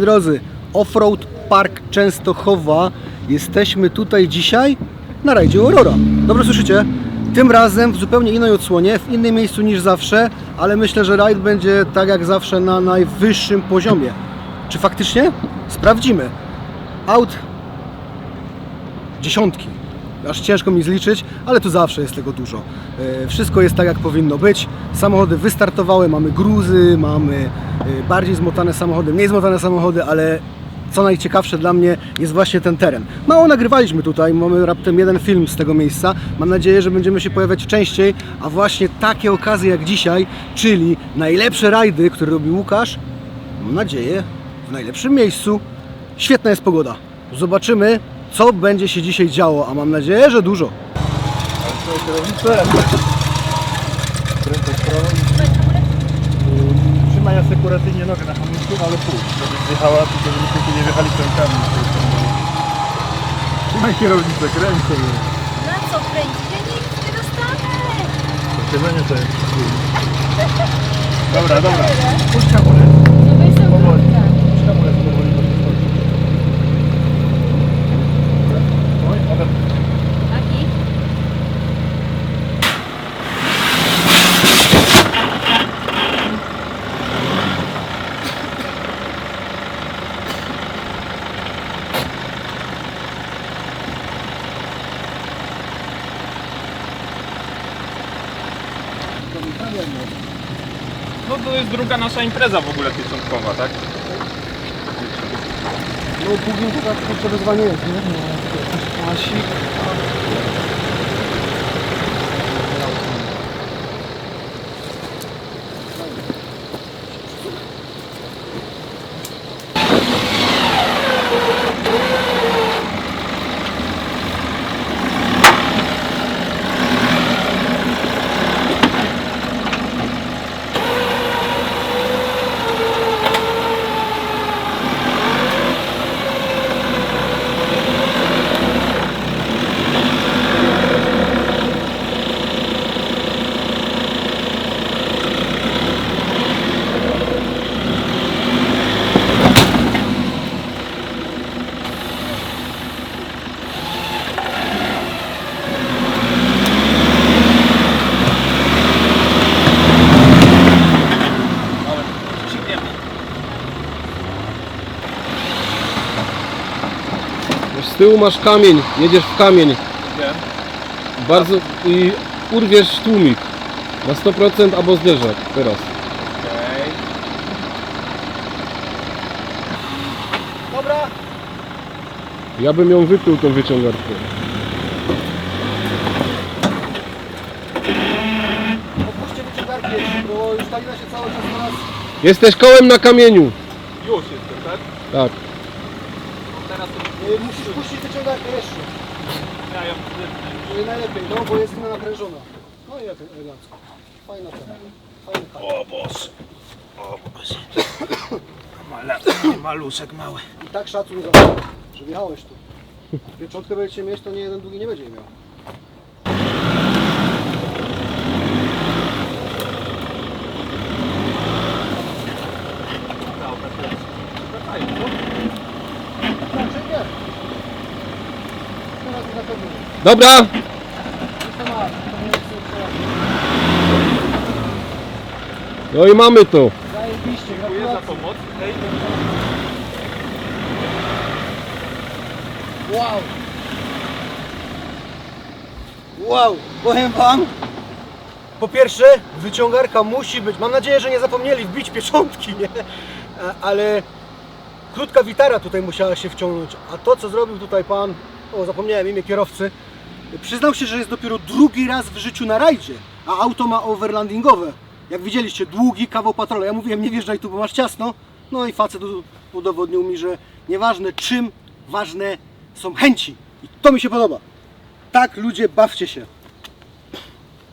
Drodzy. Offroad Park Częstochowa. Jesteśmy tutaj dzisiaj na rajdzie Aurora. Dobrze słyszycie? Tym razem w zupełnie innej odsłonie, w innym miejscu niż zawsze, ale myślę, że rajd będzie tak jak zawsze na najwyższym poziomie. Czy faktycznie? Sprawdzimy. Aut dziesiątki. Aż ciężko mi zliczyć, ale tu zawsze jest tego dużo. E, Wszystko jest tak, jak powinno być. Samochody wystartowały, mamy gruzy, mamy e, bardziej zmotane samochody, mniej zmotane samochody, ale co najciekawsze dla mnie jest właśnie ten teren. Mało nagrywaliśmy tutaj, mamy raptem jeden film z tego miejsca. Mam nadzieję, że będziemy się pojawiać częściej, a właśnie takie okazje jak dzisiaj, czyli najlepsze rajdy, które robi Łukasz, mam nadzieję, w najlepszym miejscu. Świetna jest pogoda. Zobaczymy, co będzie się dzisiaj działo, a mam nadzieję, że dużo. Trzymaj asekuracyjnie nogę na hamulcu, ale pół. Żeby zjechała, tylko żebyśmy tu nie wjechali pękami. Trzymaj kierownicę, kręć sobie. Na co kręcić? Ja nic nie dostanę! Zatrzymanie to jest. Dobra, dobra. Puść hamulec. No weź sobie Powoli. Puść hamulec powoli, bo się schodzi. Oj, ale Aki? No to jest nasza impreza w ogóle pieczątkowa, tak? No później to tak kurczę wyzwanie jest, nie? Klasik. Ale tyłu masz kamień, jedziesz w kamień. Wiem. Bardzo i urwiesz tłumik. Na 100% albo zderzak teraz. Okej. Dobra, Ja bym ją wypił tą wyciągarkę. opuśćcie wyciągarkę, bo już ta lina się cały czas na nas... Jesteś kołem na kamieniu. Już jestem, tak? Tak. Teraz to Y, Musisz puścić wyciągarkę jeszcze. ja ją wtedy. Y, Najlepiej, no bo jest lina naprężona. No i jak elegancko. Fajna ten. Fajny tak. O Boże. O Boże. Mala, maluszek mały. I tak szacun za to, że wjechałeś tu. Pieczątkę będziecie mieć, to nie jeden długi nie będzie jej miał. Wracają, co? Znaczy nie. Teraz na pewno. nie. Dobra, no i mamy to. Dziękuję za pomoc. Wow! Wow! Powiem wam, po pierwsze, wyciągarka musi być. Mam nadzieję, że nie zapomnieli wbić pieczątki, nie? Ale krótka witara tutaj musiała się wciągnąć. A to, co zrobił tutaj pan, o zapomniałem imię kierowcy, przyznał się, że jest dopiero drugi raz w życiu na rajdzie, a auto ma overlandingowe. Jak widzieliście, długi kawał patrola. Ja mówiłem, nie wjeżdżaj tu, bo masz ciasno. No i facet udowodnił mi, że nieważne czym, ważne są chęci. I to mi się podoba. Tak, ludzie, bawcie się.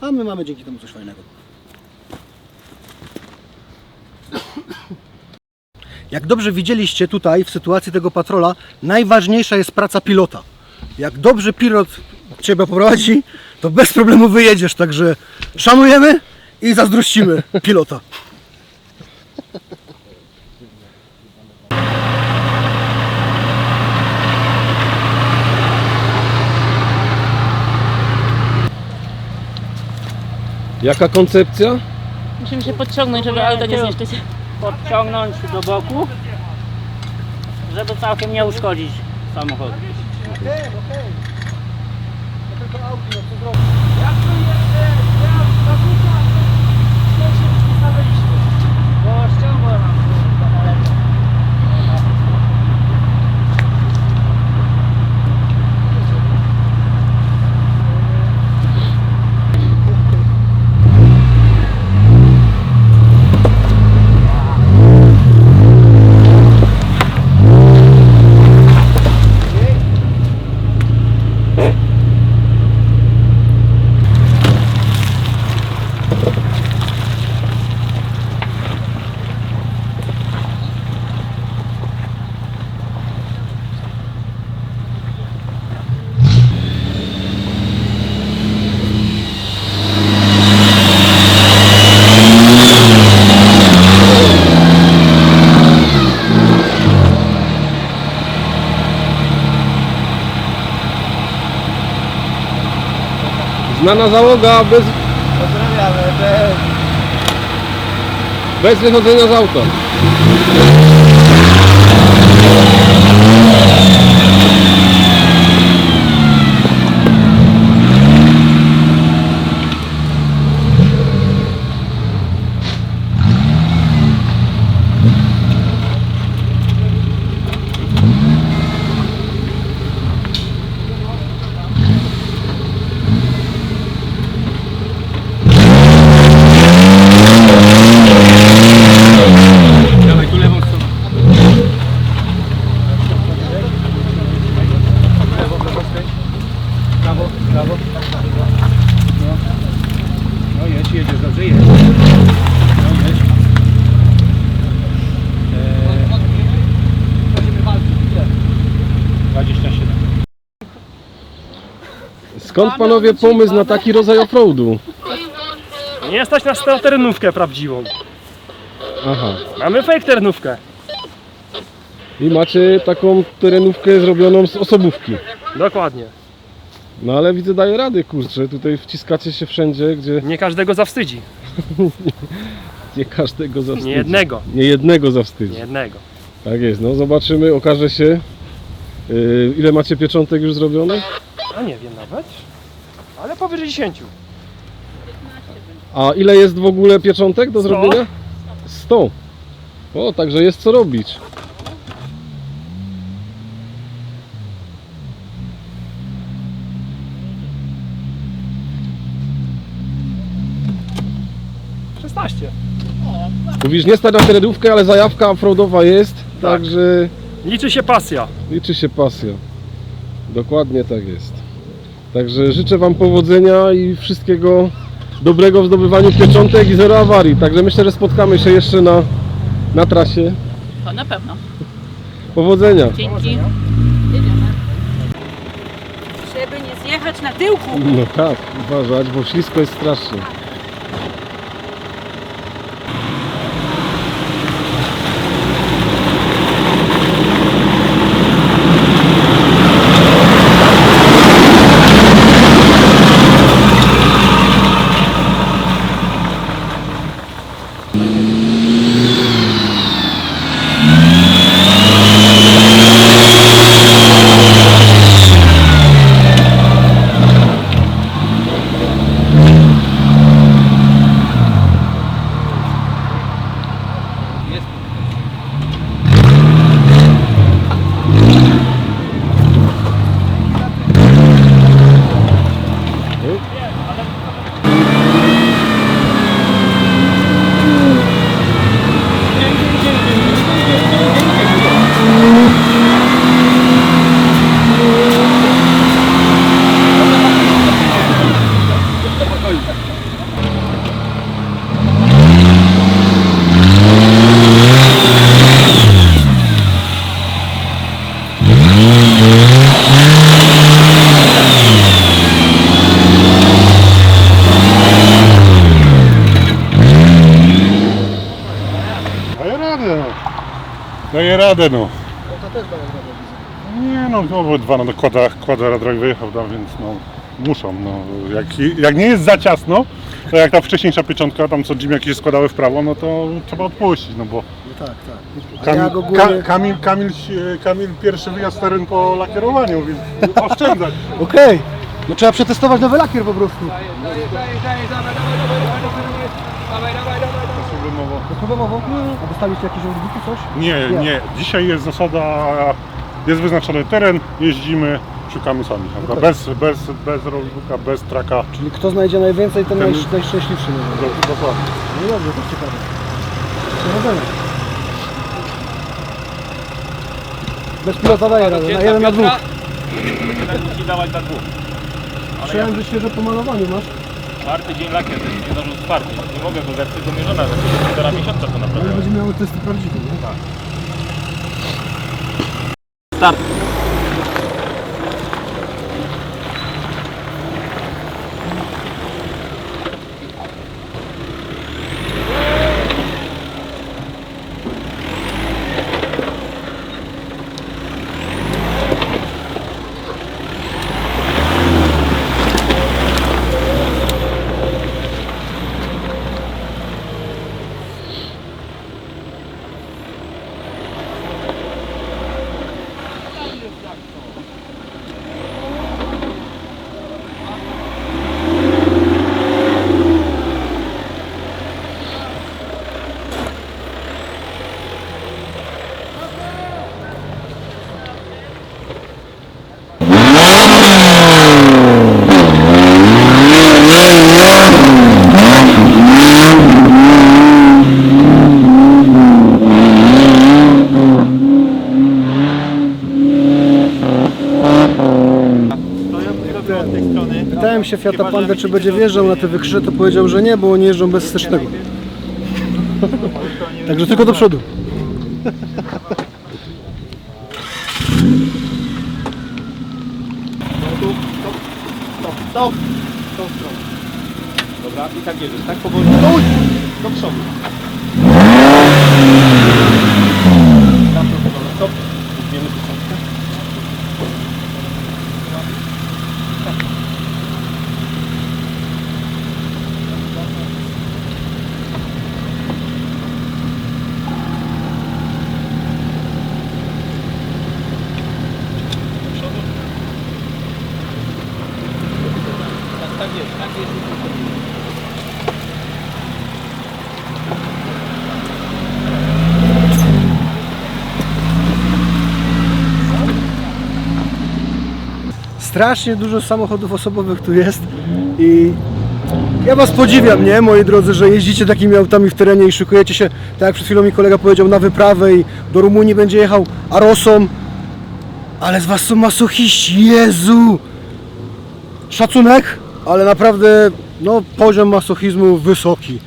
A my mamy dzięki temu coś fajnego. Jak dobrze widzieliście tutaj w sytuacji tego patrola, najważniejsza jest praca pilota. Jak dobrze pilot Ciebie poprowadzi, to bez problemu wyjedziesz, także szanujemy i zazdrościmy pilota. Jaka koncepcja? Musimy się podciągnąć, żeby auto nie zniszczyć. Podciągnąć do boku, żeby całkiem nie uszkodzić samochodu. Okej, Znana załoga bez, Pozdrawiamy, cześć. bez wychodzenia z auta. Dawaj tu lewą stroną. Brawo, brawo. No, no jedź, jedziesz, dobrze jedź. No jedź. Eee, Musimy walczyć, ile? 27. Skąd panowie pomysł na taki rodzaj offroadu? Nie stać nas na terenówkę prawdziwą. Aha. Mamy fake terenówkę. I macie taką terenówkę zrobioną z osobówki. Dokładnie. No ale widzę daje rady, kurczę. Tutaj wciskacie się wszędzie, gdzie Nie każdego zawstydzi. nie każdego zawstydzi. Nie jednego. Nie jednego zawstydzi. Nie jednego. Tak jest, no zobaczymy, okaże się. Yy, ile macie pieczątek już zrobionych? A nie wiem nawet. Ale powyżej 10. A ile jest w ogóle pieczątek do zrobienia? 100. O, także jest co robić. Mówisz, nie stać na terenówkę, ale zajawka offroadowa jest, także Liczy się pasja. liczy się pasja. Dokładnie tak jest. Także życzę Wam powodzenia i wszystkiego dobrego w zdobywaniu pieczątek i zero awarii. Także myślę, że spotkamy się jeszcze na, na trasie. To na pewno. Powodzenia! Dzięki. Jedziemy. Żeby nie zjechać na tyłku. No tak, uważać, bo ślisko jest strasznie. Daję radę no. Daję radę no. To też daje radę. Nie no, to były dwa no, kłada, kłada drive wyjechał tam, więc no muszą. No. Jak, jak nie jest za ciasno, to jak ta wcześniejsza pieczątka, tam co ziemniaki się składały w prawo, no to trzeba odpuścić, no bo No tak, tak. A Kamil, jak ogólnie... Ka, Kamil, Kamil, Kamil pierwszy wyjazd w teren po lakierowaniu, więc oszczędzać. Okej, no trzeba przetestować nowy lakier po prostu. Bezproblemowo. Bezproblemowo? A dostaliście jakieś odbiki, coś? Nie, nie. Dzisiaj jest zasada, jest wyznaczony teren, jeździmy, szukamy sami. Prawda? Bez, bez, bez rollbooka, bez traka. Czyli kto znajdzie najwięcej, ten, Ten- najsz- najszczęśliwszy. No. Dokładnie. no dobrze, to ciekawe. Powodzenia. Bez pilota daje radę, na jeden na dwóch. Musi dawać na dwóch. Słyszałem, że świeżo po malowaniu masz. Czwarty dzień lakier, to jest nie zdążył czwarty. Nie mogę go zepsuć do mierzona, że półtora miesiąca to Ale naprawdę. będzie miały testy prawdziwe, nie? Start. Się Fiata Panda, czy będzie wjeżdżał na te wykrzyże, to powiedział, że nie, bo oni jeżdżą bez wstecznego. Także tylko do przodu. Dobra, i tak jedziesz, tak powoli. Do przodu. Tam do przodu, stop. Weźmiemy tysiączkę. Tak jest, tak jest. Strasznie dużo samochodów osobowych tu jest i ja Was podziwiam, nie, moi drodzy, że jeździcie takimi autami w terenie i szykujecie się, tak jak przed chwilą mi kolega powiedział, na wyprawę i do Rumunii będzie jechał Arosą, ale z Was są masochiści, Jezu! Szacunek, ale naprawdę, no, poziom masochizmu wysoki.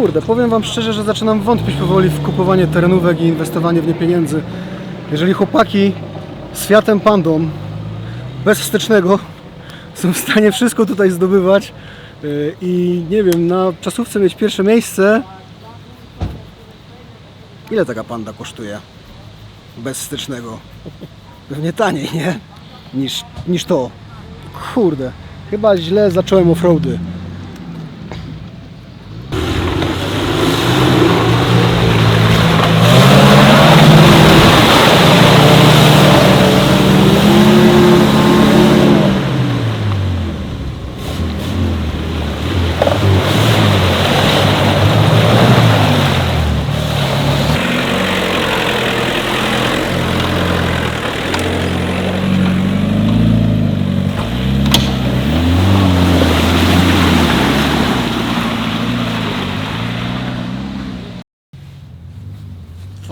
Kurde, powiem szczerze, że zaczynam wątpić powoli w kupowanie terenówek i inwestowanie w nie pieniędzy. Jeżeli chłopaki z Fiatem Pandą, bez wstecznego, są w stanie wszystko tutaj zdobywać yy, i nie wiem, na czasówce mieć pierwsze miejsce. Ile taka panda kosztuje? Bez wstecznego. Pewnie taniej, nie? Niż, niż to. Kurde, chyba źle zacząłem offroady.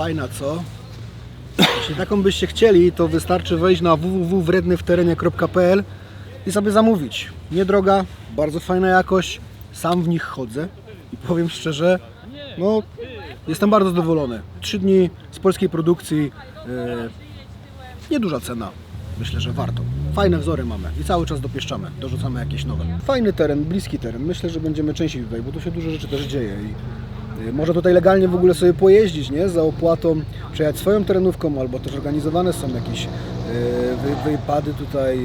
Fajna, co? Jeśli taką byście chcieli, to wystarczy wejść na www.wrednywterenie.pl i sobie zamówić. Niedroga, bardzo fajna jakość, sam w nich chodzę i powiem szczerze, no jestem bardzo zadowolony. Trzy dni z polskiej produkcji, e, nieduża cena. Myślę, że warto. Fajne wzory mamy i cały czas dopieszczamy, dorzucamy jakieś nowe. Fajny teren, bliski teren. Myślę, że będziemy częściej tutaj, bo tu się dużo rzeczy też dzieje i y, można tutaj legalnie w ogóle sobie pojeździć, nie? Za opłatą, przejechać swoją terenówką, albo też organizowane są jakieś y, wy, wypady tutaj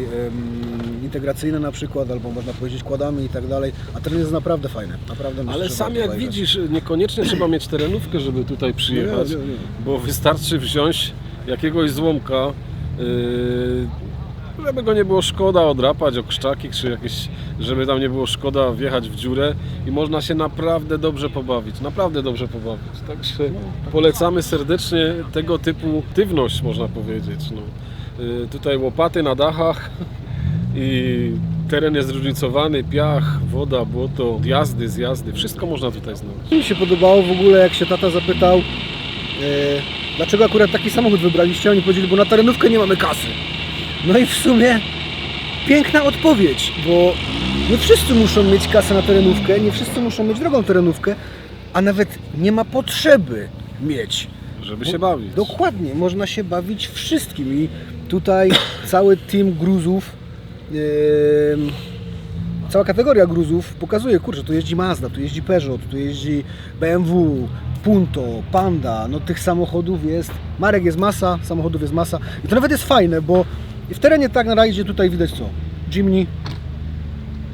integracyjne na przykład, albo można pojeździć kładami i tak dalej. A teren jest naprawdę fajny, naprawdę Ale sam jak widzisz, niekoniecznie trzeba mieć terenówkę, żeby tutaj przyjechać, Nie, nie, nie. bo wystarczy wziąć jakiegoś złomka, yy, żeby go nie było szkoda odrapać o krzczaki, czy jakieś, żeby tam nie było szkoda wjechać w dziurę i można się naprawdę dobrze pobawić, naprawdę dobrze pobawić. Także polecamy serdecznie tego typu aktywność, można powiedzieć. No. Yy, tutaj łopaty na dachach i teren jest zróżnicowany, piach, woda, błoto, jazdy, zjazdy, wszystko można tutaj znaleźć. Mi się podobało w ogóle, jak się tata zapytał, e, dlaczego akurat taki samochód wybraliście. Oni powiedzieli, bo na terenówkę nie mamy kasy. No i w sumie piękna odpowiedź, bo nie wszyscy muszą mieć kasę na terenówkę, nie wszyscy muszą mieć drogą terenówkę, a nawet nie ma potrzeby mieć. Żeby się bawić. Dokładnie, można się bawić wszystkim i tutaj cały team gruzów, em, cała kategoria gruzów pokazuje, kurczę, tu jeździ Mazda, tu jeździ Peugeot, tu jeździ BMW, Punto, Panda, no tych samochodów jest, marek jest masa, samochodów jest masa i to nawet jest fajne, bo w terenie tak na razie tutaj widać co? Jimny,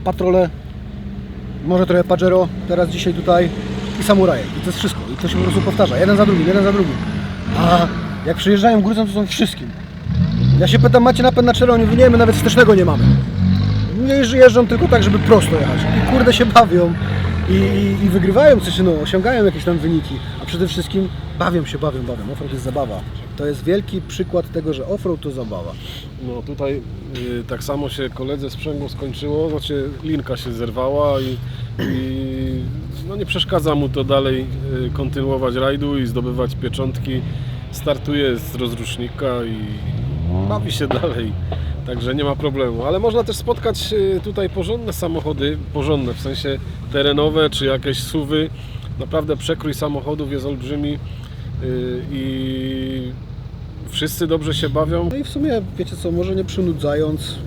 Patrole, może trochę Pajero, teraz dzisiaj tutaj i Samuraje. I to jest wszystko. I to się po prostu powtarza. Jeden za drugim, jeden za drugim. A jak przyjeżdżają gruzem, to są wszystkim. Ja się pytam, macie napęd na mówią, nie, my nawet wstecznego nie mamy. Nie jeżdżą tylko tak, żeby prosto jechać. I kurde się bawią. I, i, i wygrywają coś, no, osiągają jakieś tam wyniki. Przede wszystkim bawią się, bawią, bawią. Offroad jest zabawa. To jest wielki przykład tego, że offroad to zabawa. No tutaj y, tak samo się koledze sprzęgło skończyło, znaczy linka się zerwała i, i no nie przeszkadza mu to dalej y, kontynuować rajdu i zdobywać pieczątki. Startuje z rozrusznika i bawi się dalej. Także nie ma problemu, ale można też spotkać y, tutaj porządne samochody, porządne w sensie terenowe czy jakieś suwy. Naprawdę przekrój samochodów jest olbrzymi y, i wszyscy dobrze się bawią. No i w sumie, wiecie co, może nie przynudzając, yy,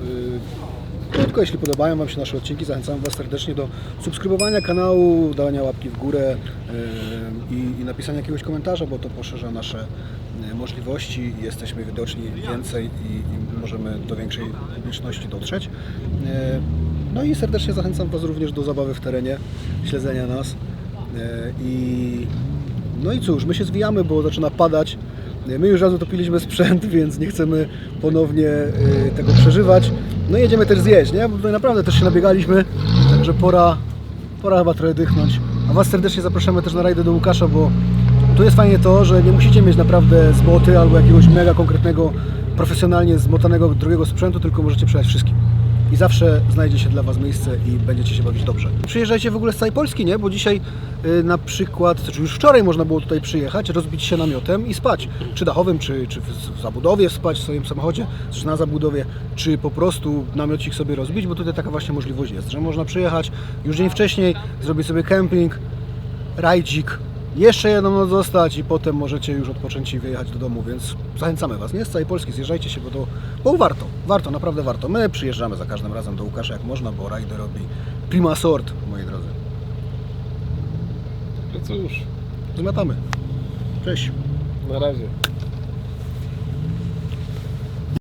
krótko, jeśli podobają Wam się nasze odcinki, zachęcam Was serdecznie do subskrybowania kanału, dawania łapki w górę yy, i, napisania jakiegoś komentarza, bo to poszerza nasze możliwości i jesteśmy widoczni więcej i, możemy do większej publiczności dotrzeć. No i serdecznie zachęcam Was również do zabawy w terenie, śledzenia nas i no i cóż, my się zwijamy, bo zaczyna padać. My już raz utopiliśmy sprzęt, więc nie chcemy ponownie y, tego przeżywać. No i jedziemy też zjeść, nie? Bo tutaj naprawdę też się nabiegaliśmy, także pora, pora chyba trochę dychnąć. A Was serdecznie zapraszamy też na rajdę do Łukasza, bo tu jest fajnie to, że nie musicie mieć naprawdę zmoty albo jakiegoś mega konkretnego, profesjonalnie zmotanego drugiego sprzętu, tylko możecie przejechać wszystkim. I zawsze znajdzie się dla Was miejsce i będziecie się bawić dobrze. Przyjeżdżajcie w ogóle z całej Polski, nie? Bo dzisiaj y, na przykład, czy już wczoraj można było tutaj przyjechać, rozbić się namiotem i spać. Czy dachowym, czy, czy w, w zabudowie spać w swoim samochodzie, czy na zabudowie, czy po prostu namiocik sobie rozbić, bo tutaj taka właśnie możliwość jest, że można przyjechać już dzień wcześniej, zrobić sobie kemping, rajdzik, jeszcze jedną noc zostać i potem możecie już odpocząć i wyjechać do domu, więc zachęcamy Was, nie? Z całej Polski zjeżdżajcie się, bo to bo warto, warto, naprawdę warto. My przyjeżdżamy za każdym razem do Łukasza jak można, bo rajdy robi prima sort, moi drodzy. No cóż, Zmiatamy. Cześć. na razie.